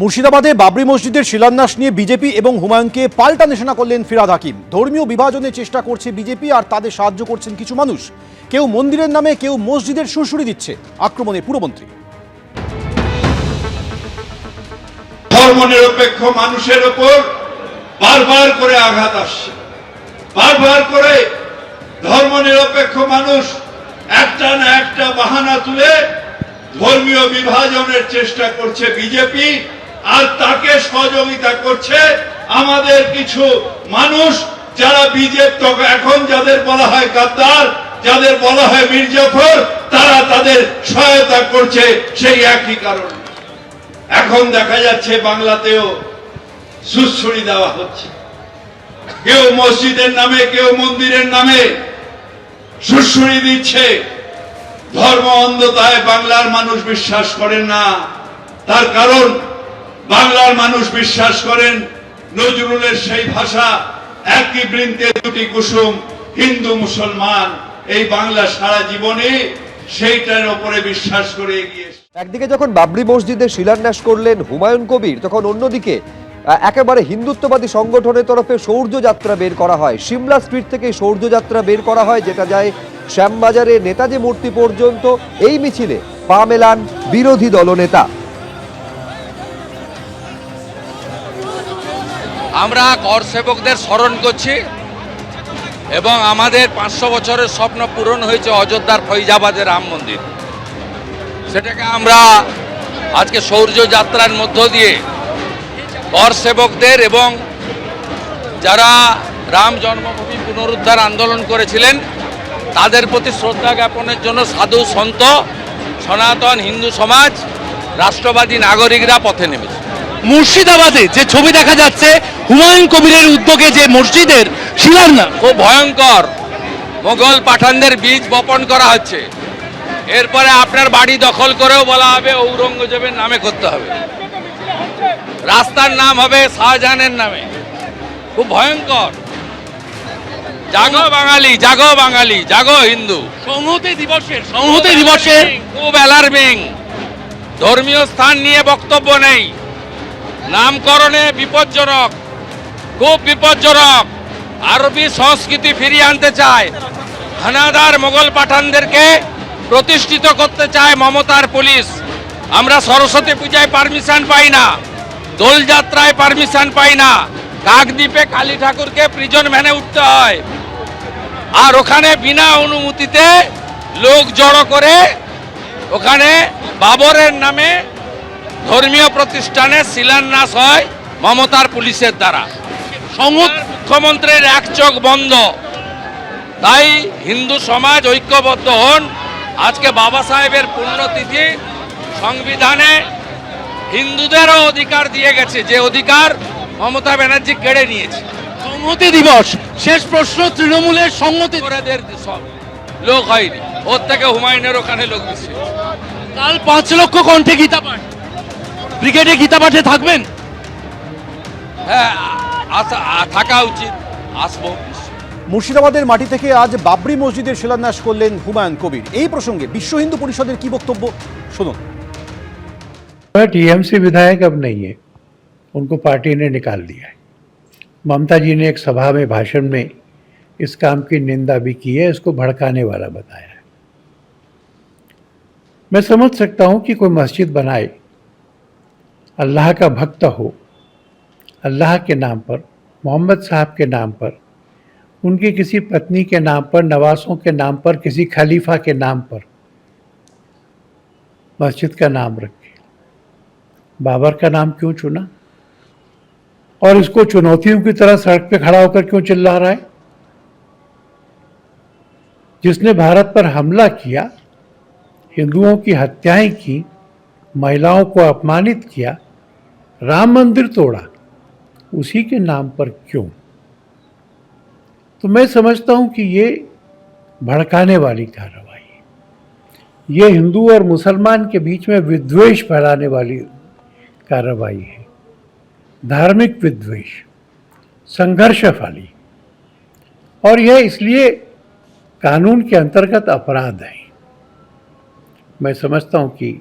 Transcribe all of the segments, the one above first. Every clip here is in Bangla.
মুর্শিদাবাদে বাবরি মসজিদের শিলান্যাস নিয়ে বিজেপি এবং হুমায়ুনকে পাল্টা নিশানা করলেন ফিরাদ হাকিম। ধর্মীয় বিভাজনের চেষ্টা করছে বিজেপি আর তাদের সাহায্য করছেন কিছু মানুষ। কেউ মন্দিরের নামে, কেউ মসজিদের সুরসুরি দিচ্ছে, আক্রমণে পুরমন্ত্রী। ধর্মনিরপেক্ষ মানুষের ওপর বারবার করে আঘাত আসছে। বারবার করে ধর্মনিরপেক্ষ মানুষ একটা না একটা বাহানা তুলে ধর্মীয় বিভাজনের চেষ্টা করছে বিজেপি। আর তাকে সহযোগিতা করছে আমাদের কিছু মানুষ যারা বিজেপি এখন যাদের বলা হয় গাদ্দার, যাদের বলা হয় মির্জাফর তারা তাদের সহায়তা করছে সেই একই কারণে। এখন দেখা যাচ্ছে বাংলাতেও সুশ্রুড়ি দেওয়া হচ্ছে। কেউ মসজিদের নামে, কেউ মন্দিরের নামে সুশ্রুড়ি দিচ্ছে। ধর্ম অন্ধতায় বাংলার মানুষ বিশ্বাস করেন না। তার কারণ বাংলার মানুষ বিশ্বাস করেন, নজরুলের সেই ভাষা, একই বৃন্তে দুটি কুসুম, হিন্দু, মুসলমান, এই বাংলা সারা জীবনে সেইটার উপরে বিশ্বাস করে এগিয়ে একদিকে যখন বাবরি মসজিদে শিলান্যাস করলেন হুমায়ুন কবির, তখন অন্যদিকে একেবারে হিন্দুত্ববাদী সংগঠনের তরফে সৌর্য যাত্রা বের করা হয়। সিমলা স্ট্রিট থেকে সৌর্য যাত্রা বের করা হয়, যেটা যায় শ্যামবাজারে নেতাজি মূর্তি পর্যন্ত। এই মিছিলে পা মেলান বিরোধী দলনেতা। আমরা কর সেবকদের স্মরণ করছি এবং আমাদের পাঁচশো বছরের স্বপ্ন পূরণ হয়েছে অযোধ্যার ফৈজাবাদে রাম মন্দির। সেটাকে আমরা আজকে সৌর্য যাত্রার মধ্য দিয়ে কর সেবকদের এবং যারা রাম জন্মভূমি পুনরুদ্ধার আন্দোলন করেছিলেন, তাদের প্রতি শ্রদ্ধা জ্ঞাপনের জন্য সাধু সন্ত, সনাতন হিন্দু সমাজ, রাষ্ট্রবাদী নাগরিকরা পথে নেমেছে। মুর্শিদাবাদে যে ছবি দেখা যাচ্ছে হুমায়ুন কবিরের উদ্যোগে যে মসজিদের শিলান্যাস। খুব ভয়ঙ্কর। মোগল পাঠানদের বীজ বপন করা হচ্ছে। এরপরে আপনার বাড়ি দখল করেও বলা হবে ঔরঙ্গজেবের নামে করতে হবে। রাস্তার নাম হবে শাহজাহানের নামে। খুব ভয়ঙ্কর। জাগো বাঙালি জাগো বাঙালি জাগো হিন্দু। সংহতি দিবসের সংহতি দিবসে খুব অ্যালার্মিং ধর্মীয় স্থান নিয়ে বক্তব্য নেই। নামকরণে বিপজ্জনক, খুব বিপজ্জনক। আরবি সংস্কৃতি ফিরিয়ে আনতে চায়। হানাদার মোগল পাঠানদেরকে প্রতিষ্ঠিত করতে চায় মমতার পুলিশ। আমরা সরস্বতী পূজায় পারমিশন পাই না দোলযাত্রায় পারমিশন পাই না। কাকদ্বীপে কালী ঠাকুরকে প্রিজন ভ্যানে উঠতে হয়। আর ওখানে বিনা অনুমতিতে লোক জড়ো করে ওখানে বাবরের নামে ধর্মীয় প্রতিষ্ঠানে শিলান্যাস হয় মমতার পুলিশের দ্বারা। সংহত মুখ্যমন্ত্রীর এক চোখ বন্ধ। তাই হিন্দু সমাজ ঐক্যবদ্ধ হন। আজকে বাবা সাহেবের পুণ্যতিথি সংবিধানে হিন্দুদেরও অধিকার দিয়ে গেছে। যে অধিকার মমতা ব্যানার্জি কেড়ে নিয়েছে। সংহতি দিবস শেষ প্রশ্ন তৃণমূলের সংহতি লোক হয়নি। ওর থেকে হুমায়ুনের ওখানে লোক কাল পাঁচ লক্ষ কণ্ঠে গীতা পাঠ। ব্রিগেডে গীতা পাঠে থাকবেন হ্যাঁ আসা আ- থাকা উচিত আসবো মুর্শিদাবাদের মাটি থেকে আজ বাবরি মসজিদের শিলান্যাস করলেন হুমায়ুন কবির এই প্রসঙ্গে বিশ্ব হিন্দু পরিষদের কি বক্তব্য শুনুন टीएमसी विधायक अब नहीं है उनको पार्टी ने निकाल दिया है ममता जी ने एक सभा में भाषण में इस काम की निंदा भी की है इसको भड़काने वाला बताया है मैं समझ सकता हूं कि कोई मस्जिद बनाए अल्लाह का भक्त हो, अल्लाह के नाम पर, मोहम्मद साहब के नाम पर, उनकी किसी पत्नी के नाम पर, नवासों के नाम पर, किसी खलीफा के नाम पर, मस्जिद का नाम रखे। बाबर का नाम क्यों चुना? और इसको चुनौतियों की तरह सड़क पे खड़ा होकर क्यों चिल्ला रहा है? जिसने भारत पर हमला किया, हिंदुओं की हत्याएँ की, महिलाओं को अपमानित किया राम मंदिर तोड़ा। उसी के नाम पर क्यों? तो मैं समझता हूँ कि ये भड़काने वाली कार्रवाई ये हिंदू और मुसलमान के बीच में विद्वेष फैलाने वाली कार्रवाई है। धार्मिक विद्वेष, संघर्ष वाली और यह इसलिए कानून के अंतर्गत अपराध है। मैं समझता हूँ कि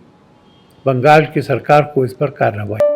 बंगाल की सरकार को इस पर कार्रवाई